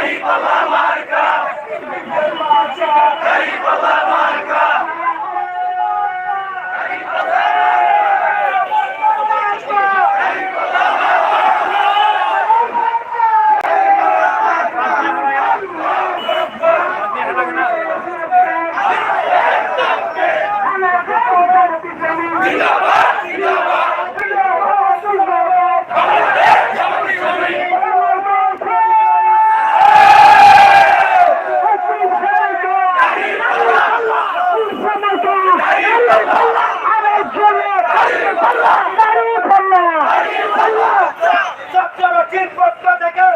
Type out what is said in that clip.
Arriba la পাল্লা দাড়ি পাল্লা দাড়ি পাল্লা চক্র চিরপত্র থেকে।